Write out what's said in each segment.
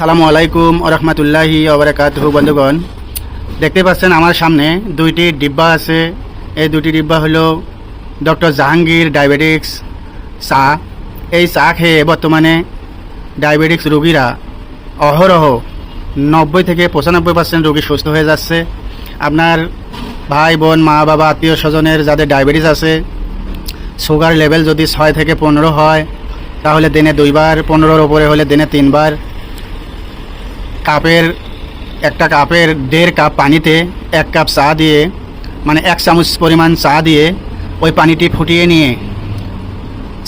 সালামু আলাইকুম রহমতুল্লাহি ওবরাকাতহু বন্ধুগণ। দেখতে পাচ্ছেন আমার সামনে দুইটি ডিব্বা আছে। এই দুটি ডিব্বা হলো ডক্টর জাহাঙ্গীর ডায়াবেটিক্স চা। এই চা খেয়ে বর্তমানে ডায়াবেটিক্স রোগীরা অহরহ নব্বই থেকে পঁচানব্বই পার্সেন্ট রোগী সুস্থ হয়ে যাচ্ছে। আপনার ভাই, বোন, মা, বাবা, আত্মীয় স্বজনের যাদের ডায়াবেটিস আছে, সুগার লেভেল যদি ছয় থেকে পনেরো হয়, তাহলে দিনে দুইবার, পনেরোর ওপরে হলে দিনে তিনবার। কাপের, একটা কাপের দেড় কাপ পানিতে এক কাপ চা দিয়ে মানে এক চামচ পরিমাণ চা দিয়ে ওই পানিটি ফুটিয়ে নিয়ে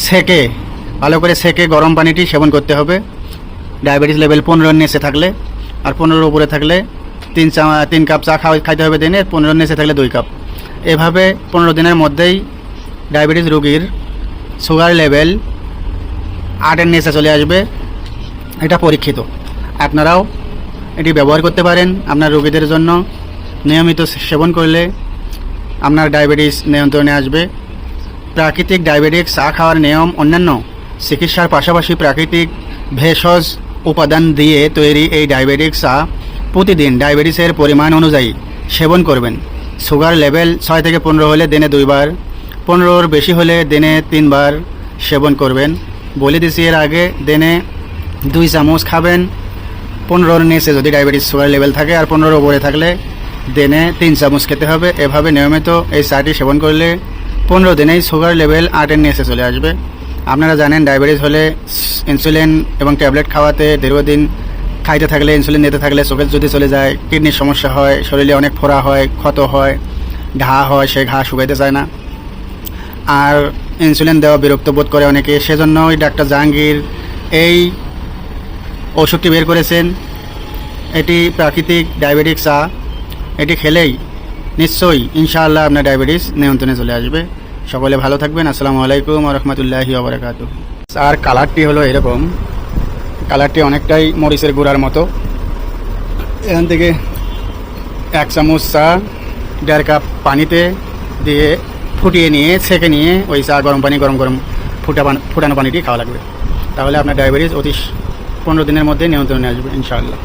সেকে, ভালো করে সেকে গরম পানিটি সেবন করতে হবে। ডায়াবেটিস লেভেল পনেরোর নিচে থাকলে আর পনেরোর উপরে থাকলে তিন চা, তিন কাপ চা খাওয়া, খাইতে হবে দিনে, পনেরোর নিচে থাকলে দুই কাপ। এভাবে পনেরো দিনের মধ্যেই ডায়াবেটিস রোগীর সুগার লেভেল আটের নিচে চলে আসবে। এটা পরীক্ষিত। আপনারাও এটি ব্যবহার করতে পারেন আপনার রোগীদের জন্য। নিয়মিত সেবন করলে আপনার ডায়াবেটিস নিয়ন্ত্রণে আসবে। প্রাকৃতিক ডায়াবেটিক, চা খাওয়ার নিয়ম অন্যান্য। চিকিৎসার পাশাপাশি প্রাকৃতিক ভেষজ উপাদান দিয়ে তৈরি এই ডায়াবেটিক চা প্রতিদিন ডায়াবেটিসের পরিমাণ অনুযায়ী সেবন করবেন। সুগার লেভেল ছয় থেকে পনেরো হলে দিনে দুইবার, পনেরোর বেশি হলে দিনে তিনবার সেবন করবেন। বলে দিছি এর আগে, দিনে দুই চামচ খাবেন। পনেরোর নিচে যদি ডায়াবেটিস সুগার লেভেল থাকে আর পনেরোর উপরে থাকলে দিনে তিন চামচ খেতে হবে। এভাবে নিয়মিত এই চাটি সেবন করলে পনেরো দিনেই সুগার লেভেল আটের নিচে চলে আসবে। আপনারা জানেন ডায়াবেটিস হলে ইনসুলিন এবং ট্যাবলেট খাওয়াতে দীর্ঘদিন খাইতে থাকলে ইনসুলিন নিতে থাকলে চোখে যদি চলে যায় কিডনির সমস্যা হয়, শরীরে অনেক ফোড়া হয়, ক্ষত হয়, ঘা হয়, সে ঘা শুকাইতে চায় না। আর ইনসুলিন দেওয়া বিরক্ত বোধ করে অনেকে। সেজন্যই ডাক্তার জাহাঙ্গীর এই ওষুধটি বের করেছেন। এটি প্রাকৃতিক ডায়াবেটিক চা। এটি খেলেই নিশ্চয়ই ইনশাআল্লাহ আপনার ডায়াবেটিস নিয়ন্ত্রণে চলে আসবে। সকলে ভালো থাকবেন। আসসালামু আলাইকুম রহমতুল্লাহি ওবরাকাত আর কালারটি হলো এরকম। কালারটি অনেকটাই মরিচের গুঁড়ার মতো। এখান থেকে এক চামচ চা, দেড় কাপ পানিতে দিয়ে ফুটিয়ে নিয়ে, ছেঁকে নিয়ে ওই চা গরম পানি, গরম গরম ফুটা ফুটানো পানিটি খাওয়া লাগবে। তাহলে আপনার ডায়াবেটিস অতি পনেরো দিনের মধ্যে নিয়ন্ত্রণে আসবে ইনশাআল্লাহ।